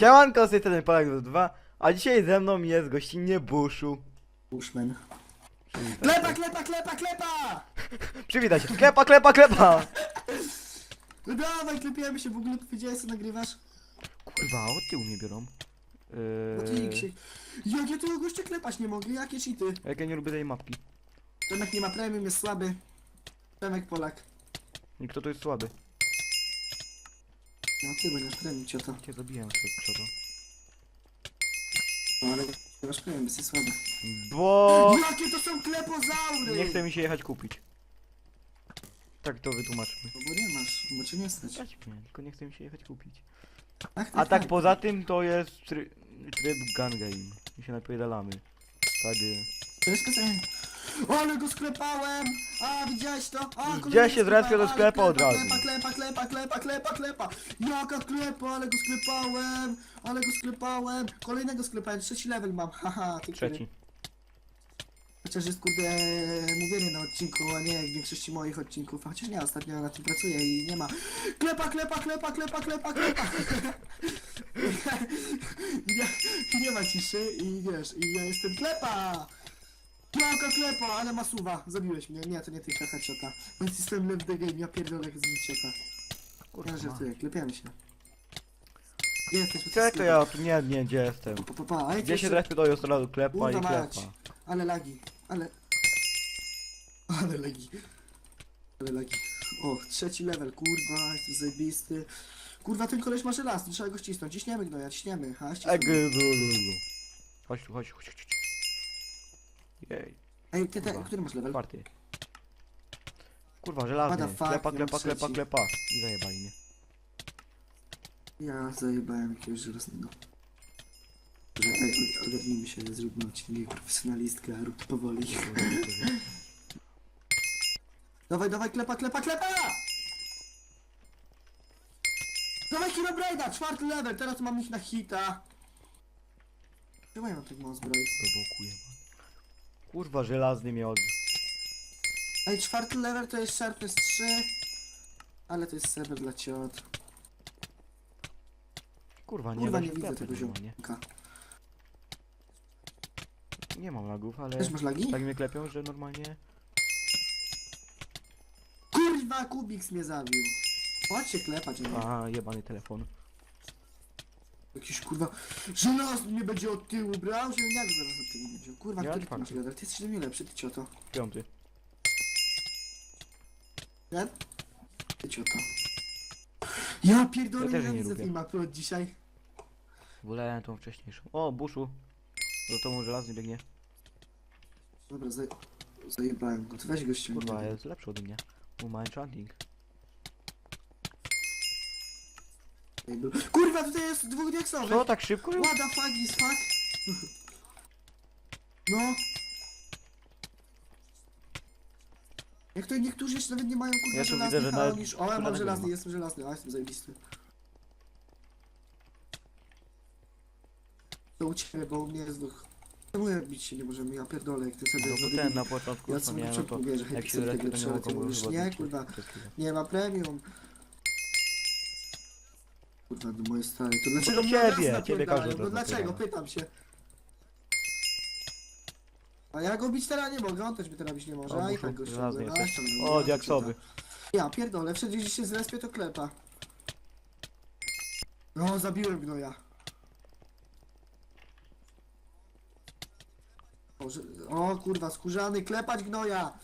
Siemanko, z tej strony Polak 2, a dzisiaj ze mną jest gościnnie Buszu. Bushman. Klepa, klepa, klepa, klepa! Przywitaj się. Klepa, klepa, klepa! No dawaj, klepiemy się, w ogóle powiedziałeś co nagrywasz? Kurwa, od tyłu mnie biorą. No ty Yy, się... Jak ja tego gościa klepać nie mogę, jakie cheaty? jak ja nie lubię tej mapki. Tomek nie ma premium, jest słaby. Tomek Polak. I kto to jest słaby? No ty będziesz premium, cioto. Cię zabiłem, kto to. No ale nie masz premium, jesteś słaby. Bo... Jakie to są klepozaury! Nie chce mi się jechać kupić. Tak to wytłumaczmy. No bo nie masz, bo cię nie stać. Stać mnie, tylko nie chce mi się jechać kupić. Tak, A tak poza tym to jest try... tryb gun game. I się napierdalamy. Tak. y, To jest kazanie. Ale go sklepałem! A, widziałeś to? A, Gdzie się zrespię do sklepałem, sklepu ale od razu. Klepa, klepa, klepa, klepa, klepa, klepa! Jaka klepa, ale go sklepałem! Ale go sklepałem! Kolejnego sklepałem, trzeci level mam, haha, ty Trzeci. Chociaż jest kurde mówienie na odcinku, a nie jak w większości moich odcinków. A Chociaż nie, ostatnio na tym pracuję i nie ma. Klepa, klepa, klepa, klepa, klepa, klepa! nie, nie ma ciszy i wiesz, i ja jestem klepa! Jaka klepa, ale masuwa, zabiłeś mnie. Nie, to nie ty, haha, ciota. Bo jestem left the game, ja pierdolę z ciota. Ja Kurwa. żartuję, klepiamy się. Gdzie jesteś? Czekaj, ja tu nie, nie, gdzie jestem? Pa, pa, pa. A jak Gdzie się jeszcze- do od razu klepa i Kurwa mać. klepa. Ale lagi, ale... Ale lagi. Ale lagi. O, trzeci level, kurwa, jestem zajebisty. Kurwa, ten koleś ma żelazny, trzeba go ścisnąć. Ciśniemy gnoja, ciśniemy, ha, Eg, ściśniemy. lulu. Chodź tu, chodź, chodź, chodź. chodź. Jej, Ej, ty, te, kurwa. który masz level? czwarty. Kurwa, żelazny. What the fuck, Klepa, ja mam klepa, klepa, trzeci. klepa. I zajebali mnie. Ja zajebałem jakiegoś żelaznego. Że, ej, ogarnijmy się, zróbmy odcinek profesjonalistka, rób to powoli. Dawaj, dawaj, klepa, klepa, klepa! Dawaj Herobride'a, czwarty level, teraz mam ich na hita. Czemu ja mam tak mało zbroi? Do boku jeba. Kurwa, żelazny mnie od... Ej, czwarty level to jest Sharpness 3. Ale to jest serwer dla ciot. Kurwa, nie Kurwa, da nie się widzę klepać tego normalnie. ziomka. Nie mam lagów, ale... Też masz lagi? Tak mnie klepią, że normalnie... Kurwa, Kubiks mnie zabił. Chodź się klepać, nie? Aha, jebany telefon. Jakiś kurwa... Żelazny mnie będzie od tyłu brał, że jak zaraz od tyłu będzie? Kurwa, Nie, który ty czwarty. masz level? Ty jesteś do mnie lepszy, ty cioto. Piąty. Nie? Ty cioto. Ja pierdolę, Ja też ja nie widzę lubię. tej mapy od dzisiaj. Wolałem tą wcześniejszą. O, buszu. Do tomu żelazny biegnie. Dobra, zaj... zajebałem go. To weź go ściągnij. Kurwa, jest lepszy ode mnie. U ma enchanting. Kurwa, tutaj jest dwóch diaksowych. Co, tak szybko już? The fuck is fuck? No. Jak to niektórzy jeszcze nawet nie mają kurwa Ja tu żelaznych, widzę, że a nawet oni już... O, ja mam żelaznego żelazny, nie ma. jestem żelazny, a jestem zajebisty. To u ciebie, bo u mnie jest duch. Czemu jak bić się nie możemy? Ja pierdolę, jak ty sobie... No to ten na początku, Ja co na no to początku mówię, że jak chętnie się sobie zrespię, tego to nie mówisz, chyba nie, kurwa. Nie ma premium. Kurwa, do mojej stary. To dlaczego mnie od ciebie, ciebie napierdalają? każdy od No razu dlaczego? napierdala. Pytam się. A ja go bić teraz nie mogę, on też mnie teraz bić nie może, O, a i tak go ściągnę. Jesteś. O, ja diaksowy. Ja pierdolę, wszędzie gdzie się zrespię to klepa. No, zabiłem gnoja. O, że... o kurwa, skórzany, klepać gnoja!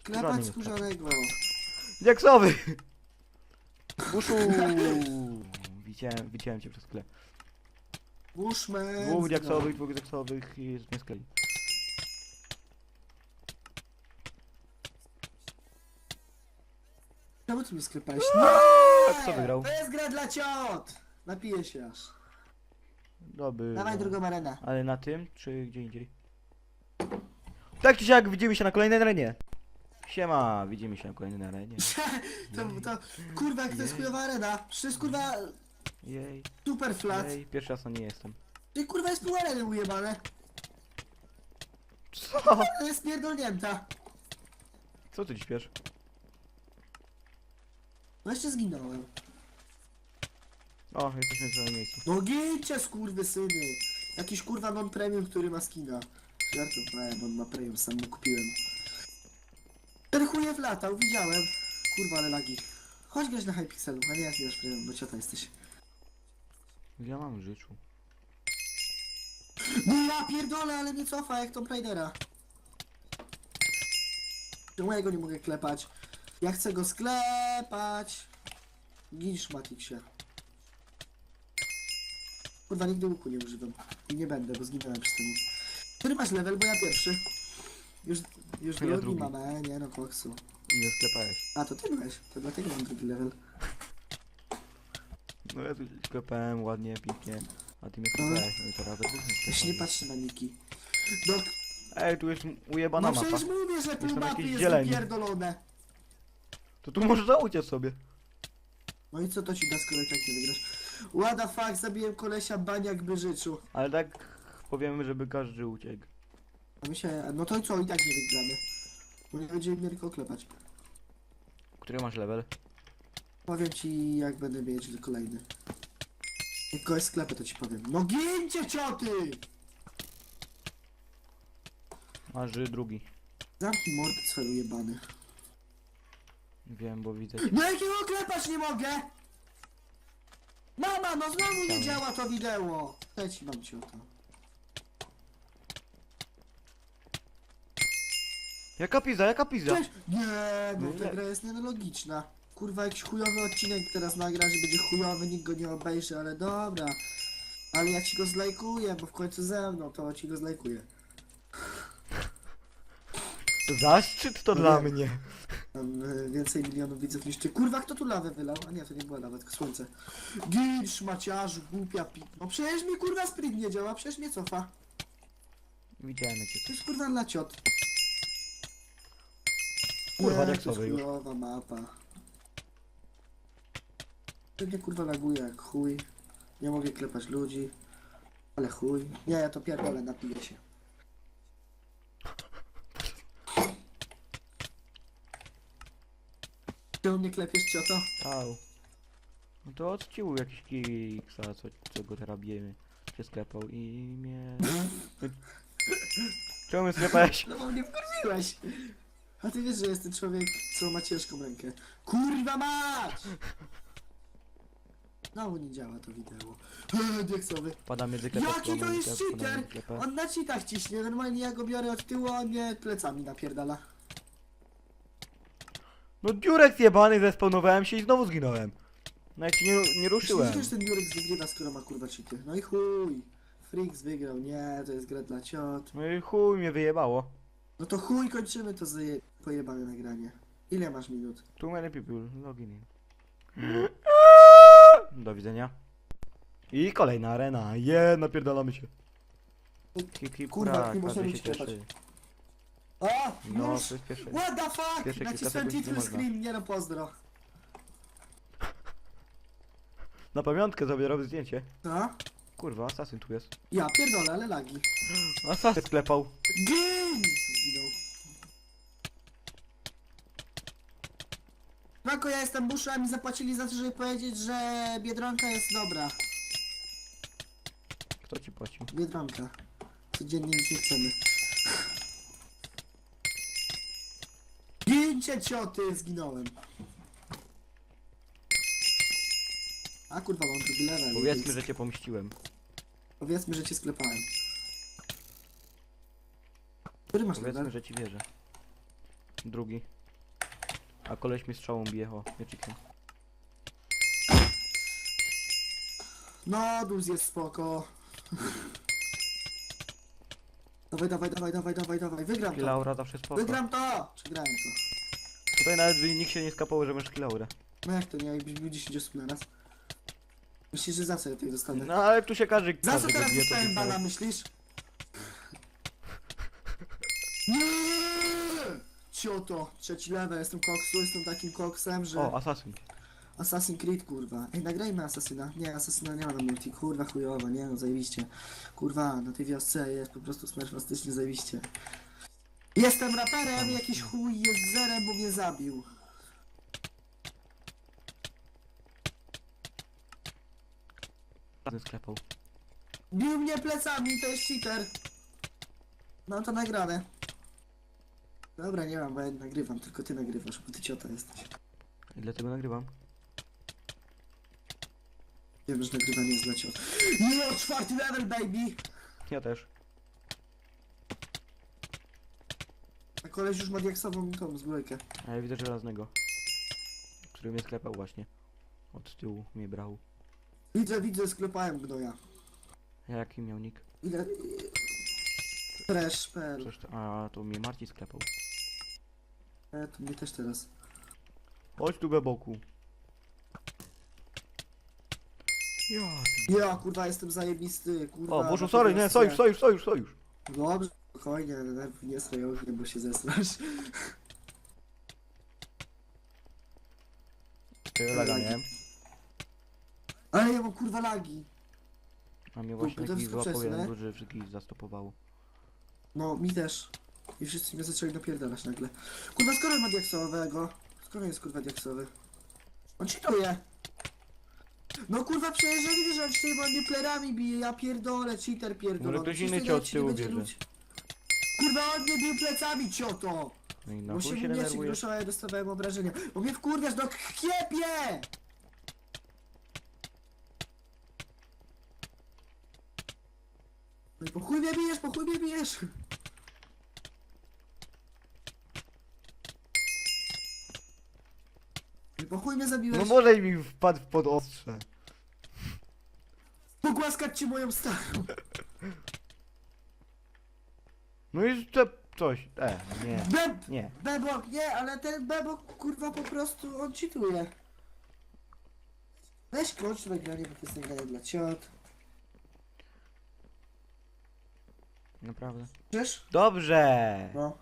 Skórzany Klepać jest skórzanego. Diaksowy! Buszu! Widziałem, widziałem cię przez chwilę. Bushman! Dwóch diaksowych, dwóch diaksowych i mnie skali. Czemu ty mnie sklepałeś? Tak, kto wygrał? To jest gra dla ciot! Napiję się aż. Dobry. Dawaj drugą arenę. Ale na tym, czy gdzie indziej? Tak czy siak, widzimy się na kolejnej arenie. Siema, widzimy się na kolejnej arenie. to, to, kurwa, jak to jest chujowa arena. Przecież kurwa Jej, super flat. jej, pierwszy raz na nie jestem. Ty kurwa jest pół areny ujebane. Co? To jest pierdolnięta. Co ty śpiesz? No jeszcze zginąłem. O, jesteśmy w samym miejscu. No gincie skurwysyny! Jakiś kurwa non-premium, który ma skina. Żartowałem, on ma premium, sam mu kupiłem. Ten chuje wlatał, widziałem. Kurwa, ale lagi. Chodź grać na Hypixelu, a nie jak premium, bo ciota jesteś. Ja mam życzu. No ja pierdolę, ale nie cofa jak Tomb Raidera. Czemu ja go nie mogę klepać? Ja chcę go sklepać. Gin szmatiksie. Kurwa, nigdy łuku nie używam. I nie będę, bo zginąłem przez ten łuk. Który masz level, bo ja pierwszy. Już, już Ja drugi, drugi. mam, e, nie no, koksu. Nie sklepałeś. A, to ty byłeś, to dlatego mam drugi level. No ja tu sklepałem ładnie, pięknie. A ty mnie No. sklepałeś, no i teraz we dwóch nie patrzy na niki. No, Ej, tu jest ujebana no mapa. przecież mówię, że pół tam mapy jakieś jest zieleni. wypierdolone. To tu można uciec sobie. No i co to ci da, skoro i tak nie wygrasz? What the fuck, zabiłem kolesia baniak by życzył. Ale tak powiemy, żeby każdy uciekł. A my się, no to i co, i tak nie wygramy. Bo nie będziemy mieli tylko klepać. Który masz level? Powiem ci, jak będę mieć kolejny. Jak kogoś sklepę, to ci powiem. No gincie cioty! Masz drugi. Zamknij mordę, cwelu jebany. Wiem, bo widzę. No jakiego klepać nie mogę? Mama, no znowu nie działa to wideo. Leci mam ciota. Jaka pizza, jaka pizza? Cześć! Nie, no No ta gra jest nielogiczna. Kurwa, jakiś chujowy odcinek teraz nagra, że będzie chujowy, nikt go nie obejrzy, ale dobra. Ale ja ci go zlajkuję, bo w końcu ze mną, to ci go zlajkuję. Zaszczyt to No dla mnie. Mam e, więcej milionów widzów niż ty. Kurwa, kto tu lawę wylał? A nie, to nie była lawa, tylko słońce. Gin, szmaciarzu, głupia pi... No przecież mi kurwa sprint nie działa, przecież mnie cofa. Widziałem jakie To jest kurwa dla ciot. Kurwa, Nie, jak to jest sobie już. chujowa mapa. Pewnie kurwa laguje jak chuj. Nie mogę klepać ludzi. Ale chuj. Nie, ja to pierdolę, napiję się. Czemu mnie klepiesz, cioto? Au. No to odcił jakiś kiksa, co, co go teraz bijemy. Się sklepał i mnie... Czemu mnie sklepałeś? No bo mnie wkurwiłeś. A ty wiesz, że jestem człowiek, co ma ciężką rękę. Kurwa mać! Znowu nie działa to wideo. Eee, Dieksowy. Pada mnie zwykle Jaki to jest cheater? On na cheatach ciśnie, normalnie ja go biorę od tyłu, a on mnie plecami napierdala. No dziurek jebany, zespawnowałem się i znowu zginąłem. No jak ci nie, nie ruszyłem. Myślisz, że ten Jurek wygrywa, skoro ma kurwa cheaty. No i chuj. Freaks wygrał, nie, to jest gra dla ciot. No i chuj mnie wyjebało. No to chuj, kończymy to zaje... pojebane nagranie. Ile masz minut? Too many people, login in. Do widzenia. I kolejna arena. Je, napierdalamy się. Kurwa, nie się klepać. cieszy. O! No. What the fuck? Pierwsze kilka Nacisnąłem sekund nie title można. screen, nie no pozdro. Na pamiątkę sobie robię zdjęcie. Co? Kurwa, asasyn tu jest. Ja pierdolę, ale lagi. Asasyn sklepał. Gin! Zginął. Mako, ja jestem buszu, a mi zapłacili za to, żeby powiedzieć, że Biedronka jest dobra. Kto ci płacił? Biedronka. Codziennie nic nie chcemy. Gincie cioty! Zginąłem. A kurwa, mam drugi level. Powiedzmy, że cię pomściłem. Powiedzmy, że cię sklepałem. Który masz Powiedzmy, level? że ci wierzę. Drugi. A koleś mi strzałą bije, o, mieczykiem. No, Duz jest spoko. Dawaj, dawaj, dawaj, dawaj, dawaj, dawaj, wygram to. Kilaura zawsze spoko. Wygram to! Przegrałem to. Tutaj nawet by nikt się nie skapał, że masz kilaurę. No jak to nie, jakbyś bił 10 osób na raz. Myślisz, że zawsze ja tutaj dostanę. No ale tu się każdy Za co każdy teraz bije, to dostałem bana, myślisz? Nie! Cioto, trzeci level, jestem koksu, jestem takim koksem, że... O, asasyn. Assassin's Creed, kurwa. Ej, nagrajmy Asasyna. Nie, Asasyna nie ma na multi. Kurwa, chujowa, nie no, zajebiście. Kurwa, na tej wiosce jest po prostu smerfastycznie zajebiście. Jestem raperem, jakiś chuj jest zerem, bo mnie zabił. Razem sklepał. Bił mnie plecami, to jest cheater. Mam to nagrane. Dobra, nie mam, bo ja nagrywam, tylko ty nagrywasz, bo ty ciota jesteś. I dlatego nagrywam. Wiem, że nagrywanie jest dla ciot. No, czwarty level, baby! Ja też. A koleś już ma diaksową tą zbrojkę. A ja widzę żelaznego. Który mnie sklepał właśnie. Od tyłu mnie brał. Widzę, widzę, sklepałem gnoja. Ja jaki miał nick? Ile... Trash, per. To, a to mnie Marci sklepał. E, to mnie też teraz. Chodź tu boku. Ja. Ja, kurwa, jestem zajebisty, kurwa. O, Boże, na sorry, nie, sojusz, sojusz, sojusz, sojusz. Dobrze, spokojnie, nerw nie ogniem, bo się zesrasz. Laga miałem. Ale ja mam kurwa lagi. A mnie właśnie to jakiś wszystko złapał jeden duży, wszystkich zastopowało. No, mi też. I wszyscy mnie zaczęli napierdalać nagle. Kurwa, skoro ma diaksowego? Skoro jest kurwa diaksowy? On cheatuje! No kurwa, widzę, że on on mnie plerami bije, ja pierdolę, cheater pierdolony. Może ktoś inny cię od tyłu bierze. Kurwa, on mnie bił plecami, cioto! No i na Bo chuj się się mnie się denerwuje. gruszał, a ja dostawałem obrażenia. Bo mnie wkurwiasz do kiepie! No i po chuj mnie bijesz, po chuj mnie bijesz! Po chuj mnie zabiłeś. No może mi wpadł pod ostrze. Pogłaskać ci moją starą. No i jeszcze coś. E, nie, Beb! nie. Bebok, nie, ale ten bebok kurwa po prostu on cheatuje. Weź kończ nagranie, bo to jest nagranie dla ciot. Naprawdę. Czyż? Dobrze! No.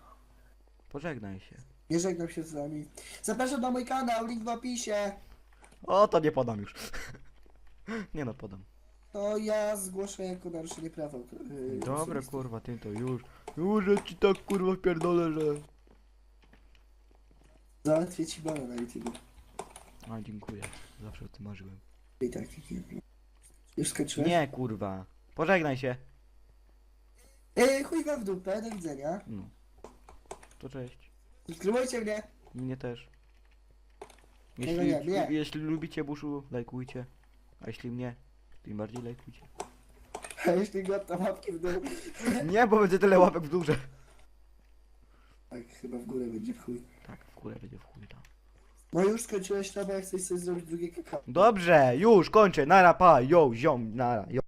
Pożegnaj się. Nie żegnam się z wami. Zapraszam na mój kanał, link w opisie. O, to nie podam już. nie no, podam. To ja zgłoszę jako naruszenie prawa. Yy, Dobra, kurwa, ty to już. Już ci tak kurwa pierdolę, że... Załatwię ci bana na YouTube. A, dziękuję. Zawsze o tym marzyłem. I tak, nie. Już skończyłem? Nie, kurwa. Pożegnaj się. Yy, chuj wam w dupę, do widzenia. No. To cześć. Subskrybujcie mnie. Mnie też. Nie, Jeśli, nie, nie. jeśli lubicie buszu, lajkujcie. A jeśli mnie, tym bardziej lajkujcie. A jeśli go to łapki w dół. Nie, bo będzie tyle łapek w górze. Tak, chyba w górę będzie w chuj. Tak, w górę będzie w chuj tam. No już skończyłeś, trzeba jak chcesz sobie zrobić drugie kakao. Dobrze, już kończę. Nara, pa, yo, ziom, nara, yo.